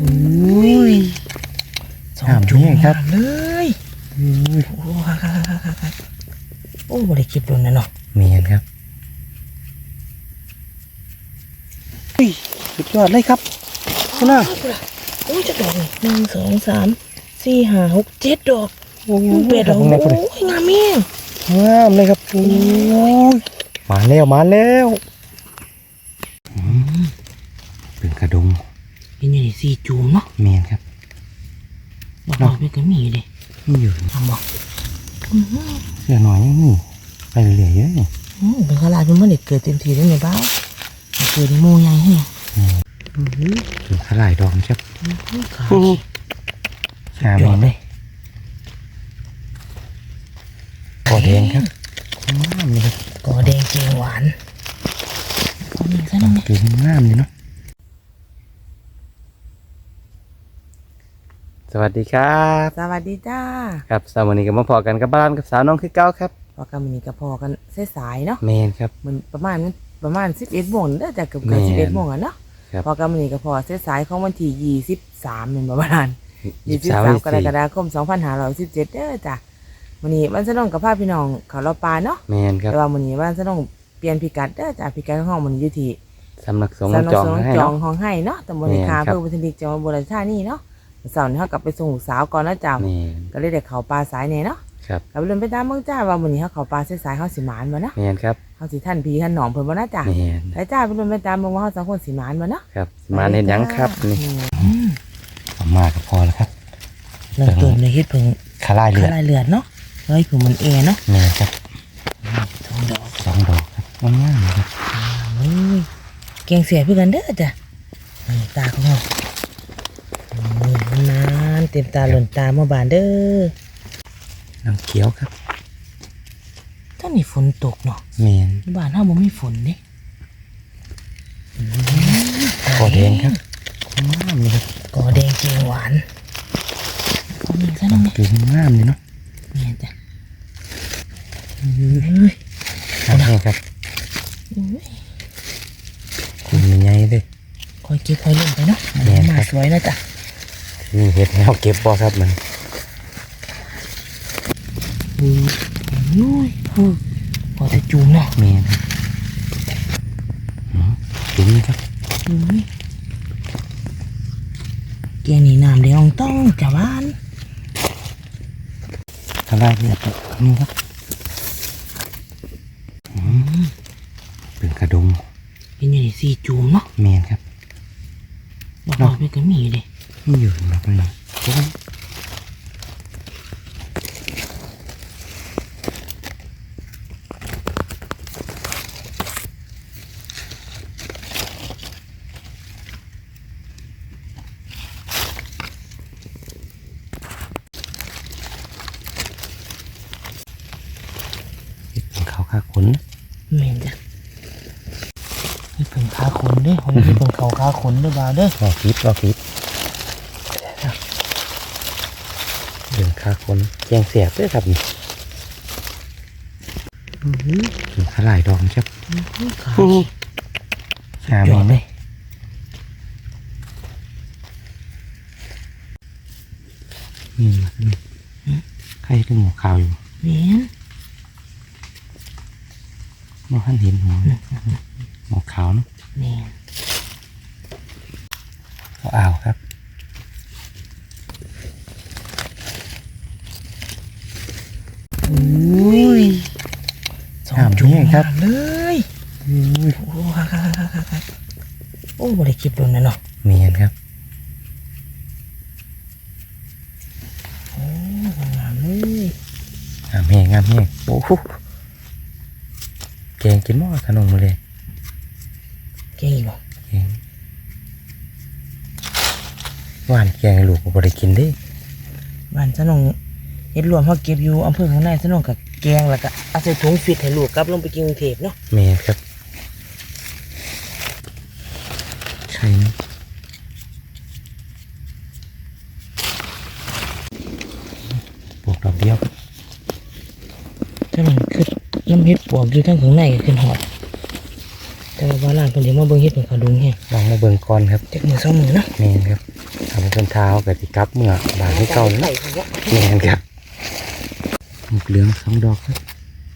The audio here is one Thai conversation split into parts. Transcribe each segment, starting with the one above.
อุ้ยสองถามจุ่มแม่ครับเลยอุ้ยโอ้ฮ่าฮ่าฮ่าฮ่าฮ่าโอ้บริคลิปโดนนะเนาะเมียนครับอุ้ยสุดยอดเลยครับคุณน่ะโอ้ยจะดอกนี่หนึ่งสองสามสี่ห้าหกเจ็ดดอกโอ้แปดดอกคุณโอ้น่ะคุณน่ะยงามแม่งงามเลยครับโอ้ยมาแล้วมาแล้วอืมเป็นกระดง เป็นยังไงสี่จุ่มเนาะเมียนครับดอกดอกเป็นก็มีเลยนี่อยู่ทำบอกเสื้อหน่อยยังนี่ไปเรื่อยๆเลยนี่อืมเป็นขลาดเป็นเมื่อเด็กเกิดเต็มทีได้ไหมบ้าวเกิดในโมยังแห้งถึงขลายดอกครับขาหาหยเมีอยดนเลเลยยกอแดงครับงามเลยครับกอแดงเจียงหวานกอหนึ่งซะหน่อยคืองามเลยเนาะ สวัสดีครับสวัสดีจ้าครับสวัสดีกับมาพอกันกับบ้านกับสาวน้องคือเก้าครับพอกันวันนี้ก็พอกันสายๆเนาะเมนครับมันประมาณประมาณสิบเอ็ดโมงเด้อจากเกือบแม่เกือบนสิบเอ็ดโมงอะเนาะครับพอกันวันนี้ก็พอสายๆของวันที่ยี่สิบสามเป็นประมาณยี่ยี่สิสิบบสามสามยี่กสิบรสี่กฎาคมสองพันห้าร้อยสิบเจ็ดเด้อจ้ะวันนี้วันสนองกับพาพี่น้องเขาเราปลาเนาะเมนครับแต่ว่าวันนี้วันสนองเปลี่ยนพิกัดเด้อจ้ะพิกัดของห้องมันอยู่ที่สำนักสงฆ์สำนักจองสงฆ์ให้จอเนาะงห้องให้เนาะตำบลในแม่นคาครับเพื่อวัฒนดิกจังหวัดบุรีรัมย์นี่เนาะ เสาร์นี้เขากลับไปส่งลูกสาวก่อนนะจ้ะเมนก็เลยเด็กเขาปลาสายเนี่ยเนาะครับกลับเดินไปตามเมืองจ้าว่าวันนี้เขาเขาปลาสายๆเขาสิหมานมาเนาะเมนครับเขาสิท่านพีท่านหนองเพิ่นบ่นะจ้ะเมนไปจ้าไปเดินไปตามเมืองว่าเขาสองคนสิหมานมาเนาะครับ มาเห็นยังครับนี่อืมเอามาก็พอแล้วครับเริ่มต้นในเฮ็ดเพิ่งขลายเลือดลายเลือดเนาะเฮ้ยคือมันเอเนาะเมนครับสองดอกสองดอกครับงามๆเลยครับเฮ้ยเก่งเสียเพื่อกันเด้อจ้ะนี่ตาของเรานี่นาน เต็มตาหล่นตามาบานเด้อน้ำเขียวครับถ้ามีฝนตกเนาะเมนบ้านเฮาบ่มีฝนเด้กอแดงครับงามเลยครับกอแดงเจียงหวานกอหนึ่งซะหน่อยคืองามเลยเนาะนี่จ้ะเฮ้ยงามแห้งครับอุ้ยคุณมันใหญ่เลยคอยเก็บคอยเล่นไปเนาะแม่นครับมาสวยนะจ๊ะ มีเห็ดให้เราเก็บบ่ครับมันอุ้ยอุ้ยอุ้ยพอจะจูมเนาะเมนครับอืมจุ่มนี่ครับอุ้ยแกนี่น้ำแดงต้องจะหวานทลายเลือดครับนี่ครับอืมเป็นกระดงเป็นยังไงสีจูมเนาะเมนครับดอกดอกเป็นก็มีเลย นี่อยู่แบบนี้โอ้ยเห็ดเป็นเขาวข้าขนเหม็นจ้ะนี่เพิ่งขาขนเด้ผมนี่เพิ่งเขาขาขนเด้อบ่าวเด้อรอคิดรอคิดเดิน ข้าคนแจงเสียบด้วยครับนี่อื้อหือถึงขลายดอกครับขาหาหยเมอดนเลเลยยนี่มานี่ใครถึงหัวขาวอยู่เหม็นมองท่านเห็นหัวหัวขาวเนาะเหม็นก็อ่าวครับอุ้ย สอง ถาม จุ่ม แม่ ครับเลยโอ้โอ้บริคลิปโดนนะเนาะเมียนครับโอ้งามเลยงามแห้งงามแห้งโอ้โหแกงกินหม้อขนมมาเลยเก่งอีกบ่แกงหวานแกงหลูกบ่ได้กินด้บ้านสนองเฮ็ดรวมเขาเก็บอยู่อำเภอข้างในสนองกับ แกงแล้วก็เอาใส่ถุงฟิตให้ลูกกลับลงไปกินกรุงเทพเนาะเมียนครับ ใช่นะปลูกดอกเดียวครับสนองคือน้ำเฮ็ดปวกอยู่ทั้งข้างในก็ขึ้นหอด แต่ว่าบ้านหลานเพิ่นเดี๋ยวมาเบิ่งเฮ็ดเป็นเขาดุงแฮงลองมาเบิ่งก่อนครับจักมือสองมือเนาะเมียนครับทเพิ่นเท้ากับที่กลับเมื่อบานให้เก่าเลยใส่นะของวะแม่นครับหม กเหลืองสองดอกครับ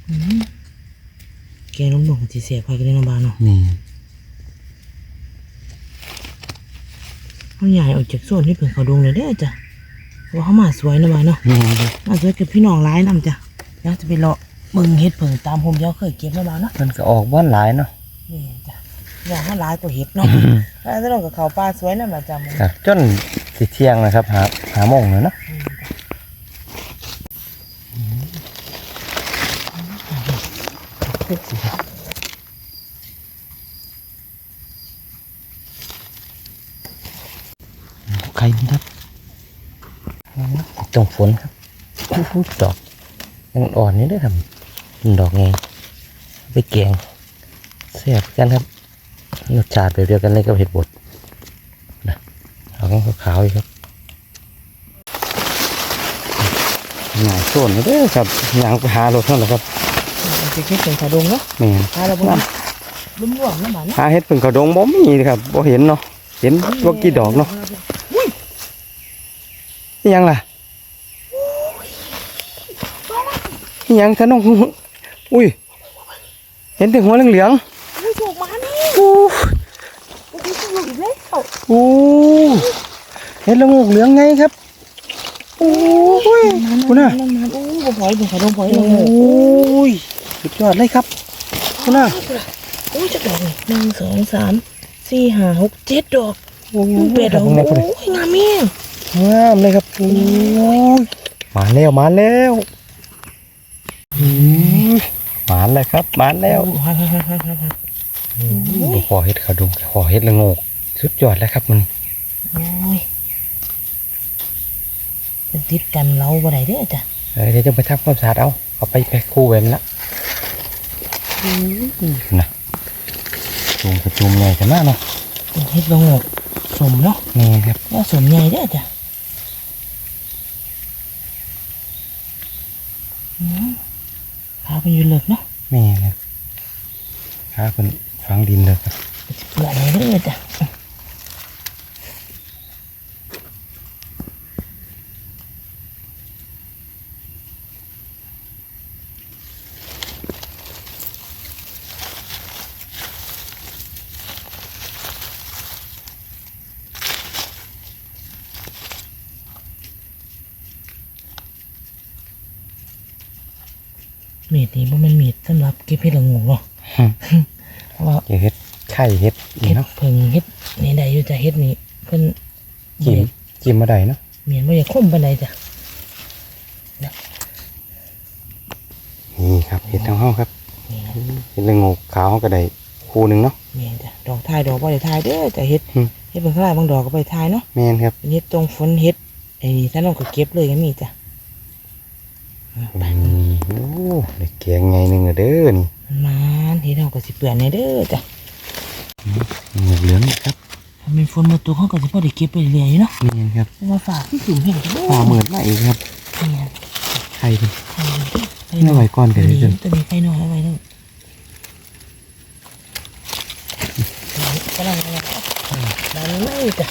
อืมแกงล้มหนุ่มที่เสียไปกันในน้ำบานเนาะนี่เขาใหญ่ออกจากส่วนที่เพิ่งเขาดงเลยเด้อจ้ะเพราะว่าเขามาสวยนะบานเนาะแม่นครับมาสวยกับพี่น้องร้ายนำจ้ะแล้วจะไปเลาะเบิ่งเฮ็ดเพิ่งตามผมยาวเคยเก็บนะบานเนาะเพิ่นก็ออกบ้านหลายเนาะนี่จ้ะอย่างเขาร้ายตัวเห็ดเนาะแล้วจะลองกับเขาปลาสวยนั่นแหละจ้ะมึงครับจนสิเที่ยงนะครับหาหาโมงเลยเนาะอืมจ้ะ ใครครับตรงฝนครับอู้ดอกยังอ่อนนี่ได้อครับดอกไงไปแกงแซ่บกันครับรสชาติแบบเดียวกันเลยกับเห็ดบดนะเอาของขาวๆอีกครับหนาส่วนนี่เด้อครับยางไปหารถนั่นแหละครับ จะเฮ็ดเป็นขาดงเนาะแม่นถ้าเราบ่รุ่มร่วมๆนะบานเนาะหาเห็ดเพิ่งเขาดงบ่มีครับบ่เห็นเนาะเห็นว่ากี่ดอกเนาะนี่ยังล่ะนี่ยังท่านน้องอุ้ย เห็นแต่หัวเหลืองอุ้ยถูกมานี่อู้อุ้ยถูกอีกแล้วอู้เห็นละงูเหลืองไงครับโอ้ยคุณน่ะมันมันอู้บ่พอยบ่เขาดงพอยโอ้ย สุดยอดเลยครับคุณน่ะอู้จะดอกนี่หนึ่งสองสามสี่ห้าหกเจ็ดดอกโอ้ยอู้แปดดอกตรงไหนคุณโอ้ยงามแม่งงามเลยครับโอ้ยมาแล้วมาแล้วอืมมาแล้วครับมาแล้วอู้ฮ่าฮ่าฮ่าฮ่าฮ่าบ่พอเฮ็ดขาวดงพอเฮ็ดละโงกสุดยอดแล้วครับมันโอ้ยเป็นติดกันเราบ่ได้เด้อจ้ะเออเดี๋ยวจะไปทำความสะอาดเอาเอาไปแพ็คคู่ไว้มันละ นะจุ่มกระจุ่มใหญ่กันมากเนาะเป็นเฮ็ดลงกสมเนาะนี่ครับว่าสมใหญ่เด้อจ้ะอืมพาไปอยู่เลิกเนาะนี่ครับข้าเป็นฝังดินเลยครับเปื่อยเลยเด้อจ้ะ มีดนี่บ่แมันมีดสำหรับเก็บเห็ดละโงูเนาะเพราะว่าเดี๋ยวเฮ็ดไข่เฮ็ดนี่เฮ็ดเนาะเพิ่งเฮ็ดนี่ได้อยู่จ้ะเฮ็ดนี่เพิ่นจิ้มจิ้มมาได้เนาะเมียนบ่อยากคมปานใดจ้ะนี่ครับเฮ็ดทั้งห้องครับนี่นะเฮ็ดละโงกขาวก็ได้คู่หนึ่งเนาะ เมียนจ้ะดอกทายดอกบ่ได้ทายเด้อจ้ะเฮ็ดอืม เฮ็ดเพิ่นข้างล่างบางดอกก็บ่ได้ทายเนาะแม่นครับ เป็นเฮ็ดตรงฝนเฮ็ดไอ้นี่ถ้าน้องก็เก็บเลยก็มีจ้ะ นี่โอ้ได้แกงไงหนึงอะเด้อนี่นานเฮ็ดเฮาก็สิเปื่อนแน่เด้อจ้ะเหลืองเหลืองๆครับถ้าเป็นฝนมาตกเฮาก็สิพอได้เก็บไปเรื่อยๆเนาะแม่นครับเพราะว่าฝากที่สูงแห่งเด้อพอเหมือนมาอีกครับเมียนไข่เป็นไฟเลยไฟนี่เอาไว้ก่อนเดี๋ยวนี้เดี๋ยวตัวนี้ไฟน้อยเอาไว้เด้อกำลังอะไรด้านนี้ไม่จ้ะ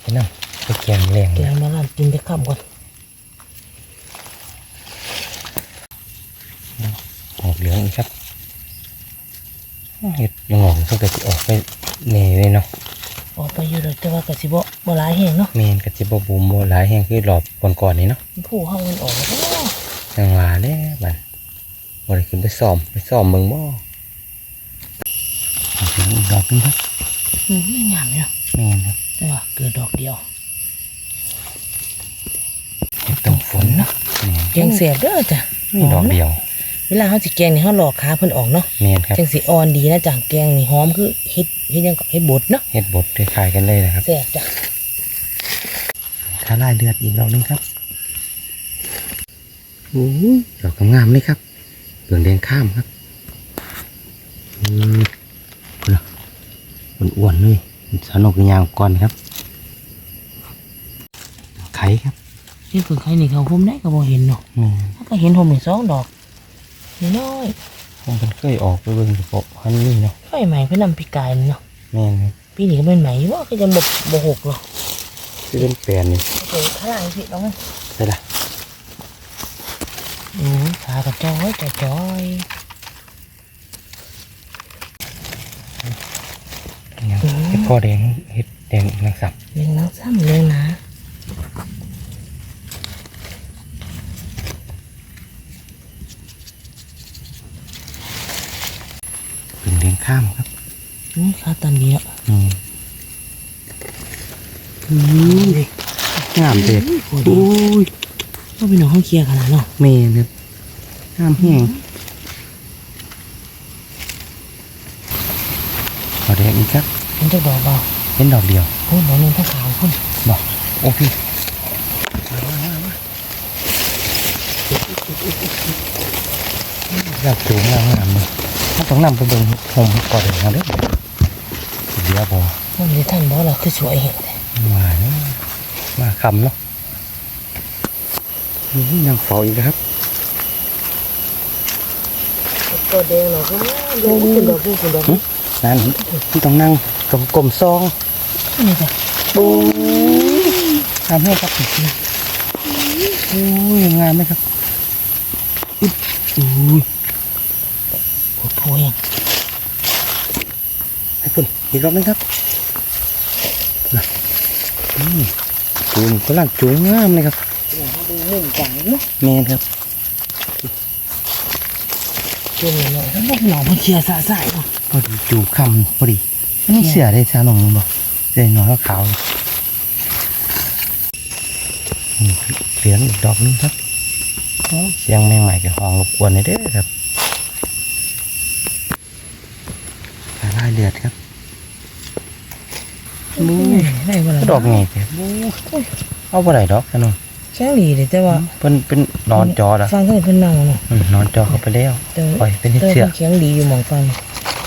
ไปนั่งไปแกงแรงแกงมาลานกินจะข้ามก่อน ออกเหลืองอีกครับ เห็ดละโงอกต้องแต่สิออกไปเน่เลยเนาะออกไปอยู่เลยแต่ว่ากะสิบ่บ่หลายแห้งเนาะเมนกับจิบบูมโบหลายแห่งคือหลอบก่อนๆนี่เนาะผู้เฮามันออกแล้วเนาะยังว่าเด้บัดบ่ได้ขึ้นไปซ้อมไปซ้อมเมืองบ่เอาถึงอีกดอกหนึงครับอืมงามเลยเนาะแม่นครับแต่ว่าเกิดดอกเดียวเห็ดต้องฝนเนาะแม่นแกงเสียบเด้อจ้ะนี่ดอกเดียว เวลาเฮาสิแกงนี่เฮาหลอกขาเพิ่นออกเนาะแม่นครับจังสิอ่อนดีนะจ้ะแกงนี่หอมคือเฮ็ดเฮ็ดหยังก็เฮ็ดบดเนาะเห็ดบดคล้ายๆกันเลยนะครับแซ่บจ้ะถ้าลายเดือดอีกดอกหนึงครับโอ้ยดอกงามๆเลยครับเปลืองแดงข้ามครับอืมคุณล่ะอ้วนๆเลยสนุกยางก่อนครับ ไข่ครับเฮ็ดเพิ่นใครนี่เขาผมได้ก็บ่เห็นเนาะอืมถ้าก็เห็นผมนี่สองดอก น้อยผมเป็นเคยออกไปเบิ่งอยู่เกาะพันนี่เนาะๆไฟใหม่เพิ่นนำปีกายนี่เนาะแม่นครับปีนี้ก็เป็นใหม่อยู่ว่าก็จะบ่บ่หกหรอกที่เป็นแปลนนี่เดี๋ยวข้างหลังสิน้องใช่ละอือขากระจอยกระจอยเนี่ยเห็ดพ่อแดงเห็ดแดงนางสับเลี้ยงน้ำซ้ำเลยนะ เป็นเลี้ยง ข้ามครับนี่ข้าวตันดีอะอืมอืมงามเด็ดโอ้ดีว่าเป็นน้องห้องเคลียร์ขนาดเนาะเมนครับงามแห้งขอแดงอีกครับมันจะดอกเบาเป็นดอกเดียวโอ้ดอกนึงถ้าขาวคุณบอกโอ้พี่อยากจูงงามงามเลย ถ้าต้องนำไปเบิ่งผมก่อนเลยนะเด้อเดี๋ยวพอมันมีท่านบอกเราคือสวยเห็นเลยมาเนอะมาคำเนาะนี่ยังเฝ้าอีกนะครับตัวแดงเราก็ลงเป็นดอกผู้เป็นดอกนั่นที่ต้องนั่งตรงกลมซองนี่จ้ะโอ้ยทำให้ครับโอ้ยงามไหมครับอุ๊ย อุ้ยโอ้โหเองให้คุณอีกรอบนึงครับน่ะอืมจูงก็ลังจูงงามเลยครับอยากให้ดูมุมจังเนาะเมนครับจุ่มหน่อยแล้วพวกหนองมันเคลียร์สะสายเนาะพอดีจูงคำพอดีนี่เสือได้ชาหนองบอกเสือหน่อยก็ขาวอืมเหรียญอีกดอกนึงครับโอ้เสียงแมงใหม่กับห้องรบกวนเลยเด้อครับ สายลายเลือดครับนี่ได้บ่ล่ะดอกไงแกเอาบ่ได้ดอกนะน้องแค่ดีเลยแต่ว่าเพิ่นเป็นนอนจอละฟังเท่าไหร่เพิ่นนั่งเนาะอืมนอนจอเข้าไปแล้วแต่ปล่อยเป็นเฮ็ดแต่เสือเขียงดีอยู่หมองฟัง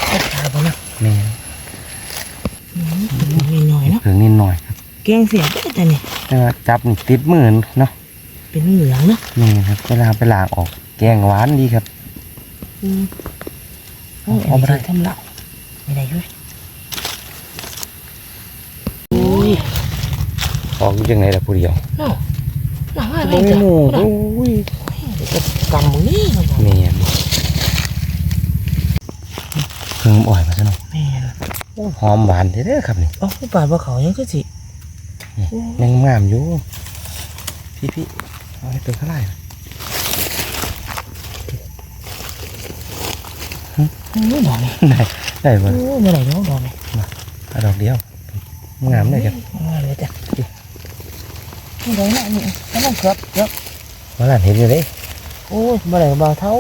เอาขาบ่นะแม่นมีหน่อยเนาะเพิ่งนิดหน่อยครับแกงเสียได้แต่นี่แต่ว่าจับนี่ติดมือเนาะเป็นเหลืองเนาะนี่ครับเวลาไปล้างออก แกงหวานดีครับอืมโอ้ยเอาบ่ได้ทำเหล้า ไม่ได้ด้วยออกอยู่จังไดล่ะผู้เดียวเนาะหนังอะไรโอ้ยจ้ะหนูเนาะโอ้ยจะกำมือนี่มันบอกแม่นเพิ่งอ่อยมาซะหน่อยแม่นโอ้หอมหวานเด้อครับนี่เอ๋อผู้ป่าบ่เขายังก็สิยังงามอยู่พี่พี่เอาให้เป็นเท่าไหร่อืมดอกนี่ได้ ได้บ่โอ้เมื่อไหร่น้องดอกนี่เอาดอกเดียวงามเลยครับมาเลยจ้ะนี่ดอกนี่นี่แล้วมันเกือบเกือบว่าหลานเห็นอยู่เด้โอ้ยเมื่อไหร่เบาเท้า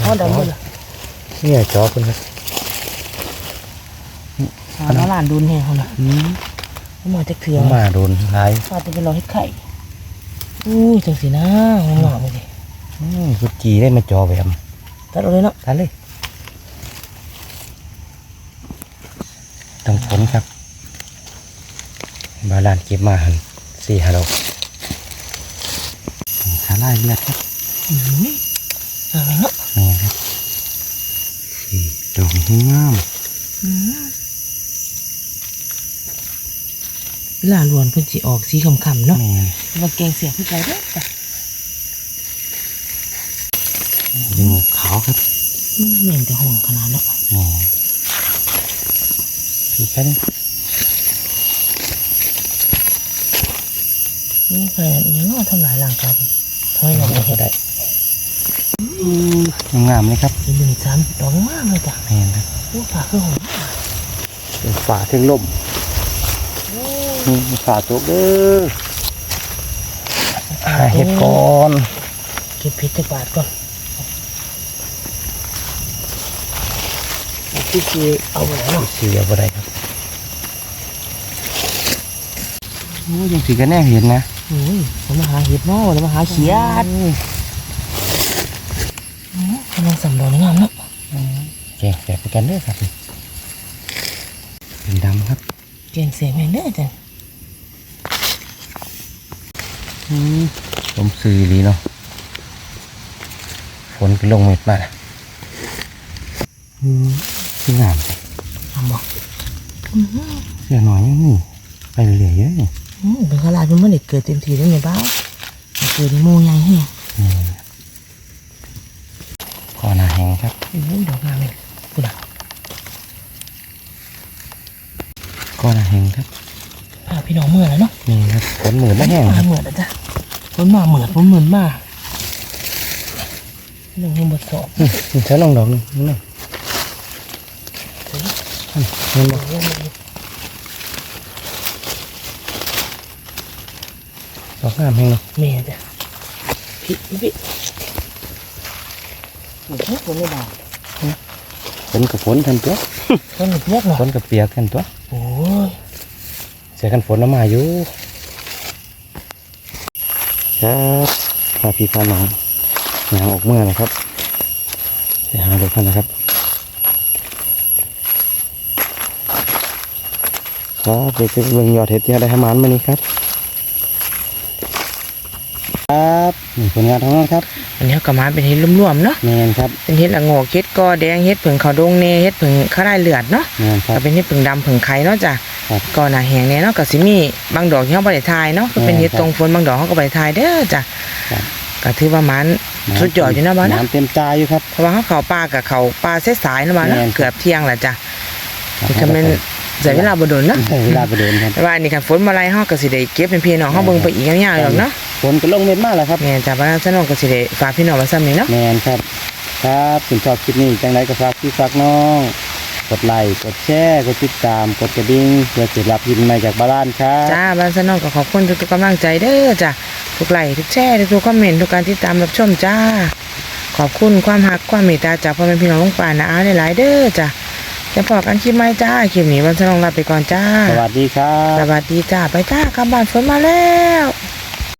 เท้าดำหมดเลยนี่จอเพิ่นครับหามาลานดุนแห้งเขาน่ะอืมเขามาจากเถื่อมาโดนหลายฟาดจะเป็นรอยเฮ็ดไข่อู้ยจังสินะงามเลยดิอืมกุดจีได้มาจอแบบตัดเอาเลยเนาะทันเลย ต้องผลครับ บาลานเก็บมาหันสี่ห้าดอกขาลายเลือดครับอืมเอาเลยเนาะนี่ครับสี่ดอกงามอืมเวลาล้วนเพิ่นสิออกสีคำๆเนาะแม่นมาแกงเสียพี่ไก่เด้อจ้ะจมูกขาวครับอืมเหม็นแต่ห้องขนาดเนาะ นี่พี่แค่นี้นี่ใครอันนี้เนาะทำลายร่างกายทำไมเราไม่ก็เห็นได้งามเลยครับอีหนึ่งสามดอกมากเลยจ้ะแม่นครับโอ้ฝาคือหอมเป็นฝาถึงลมนี่ฝาตกเด้อหาเห็ดก่อนเก็บพิษจะบาดก่อนพี่ซีเอาไว้เนาะเสียบ่ได้ครับ โอ้ยังสีกันแน่เห็นนะโอ้ยผมมาหาเห็ดเนาะแล้วมาหาเขียดกำลังสำรองงามเนาะแกงแสบไปกันเด้อครับเป็นดำครับแกงเสียแมงเด้อจ้ะอืมผมซื้ออีหลีเนาะฝนก็ลงเม็ดมาน่ะอืมคืองามเลยทำบอกเสียหน่อยยังนี่ไปเรื่อยๆเยอะนี่อืม เป็นขลาดมันไม่ได้เกิดเต็มทีได้ไหมบ้าวมันเกิดในโมใหญ่แฮะคอหน้าแห้งครับอืมดอกงามเลยคุณอะคอหน้าแห้งครับพาพี่น้องเมื่อแล้วเนาะนี่ครับฝนหมื่นและแห้งครับเหมือนแล้วจ้ะฝนมาเหมือนฝนเหมือนมาพี่น้องยังบดสอบอืมใช้ลองดอกหนึงนี่หน่อยเห็นบ่ ดอกงามแห้งเนาะเมียจ้ะพี่พี่โอ้โหฝนไม่บาฝนกับฝนทันตัวฝนเปียกเหรอฝนกับเปียกกันตัวโอ้ยเสียกันฝนน้ำมาอยู่ครับพาพี่พาน้องยางออกเมื่อนะครับไปหาดูกันนะครับครับเดี๋ยวจะเบิ่งยอดเห็ดที่เราได้ทำมันมานี้ครับ ครับ นี่ผลงานของเราครับอันนี้เขากระมาเป็นเห็ดรวมๆเนาะแมนครับเป็นเห็ดละโงกเห็ดกอแดงเห็ดผึ่งขาวดงเนเห็ดผึ่งข้าวไร่เลือดเนาะแมนครัก็บ เป็นเห็ดผึ่งดำผึ่งไข่เนาะจ้ะครับก็หน้าแห้งเนี่ยเนาะก็สิมีบางดอกที่เขาบ่ได้ทายเนาะก็เป็นเห็ดครับตรงฝนบางดอกเขาก็บ่ได้ทายเด้อจ้ะครับ ก็ถือว่ามันสุดยอดอยู่นะบ้านนะน้ำเต็มตาอยู่ครับ เพราะว่าเขาเข้าป่ากับเขาป่าสายๆนะบ้านนะแม่นเกือบเที่ยงแล้วจ้ะนี่ก็เป็น ใช้เวลาบ่โดนนะใช้เวลาไปเดินครับแต่ว่าอันนี้ค่ะฝนมาไล่เฮาก็สิได้เก็บเป็นพี่น้องเฮาเบิ่งไปอีกยาวๆหรอกเนาะฝนก็ลงเม็ดมากแล้วครับแม่นจ้ะบ้านสนองก็สิได้ฝากพี่น้องไว้ซ้ำนี้เนาะแมนครับครับคุณชอบคลิปนี้จังไรก็ฝากพี่ฝากน้องกดไลค์กดแชร์กดติดตามกดกระดิ่งเพื่อจะรับยินใหม่จากบ้านครับจ้าบ้านสนองก็ขอบคุณทุกๆกำลังใจเด้อจ้ะทุกไลค์ทุกแชร์ทุกๆคอมเมนต์ทุกการติดตามรับชมจ้าขอบคุณความหักความเมตตาจากพ่อแม่พี่น้องลุงป่านะอาหลายๆเด้อจ้ะ จะพอกันคลิปใหม่จ้าคลิปนี้บ้านสนองลาไปก่อนจ้า สวัสดีครับ สวัสดีจ้า ไปจ้ากลับบ้านฝนมาแล้ว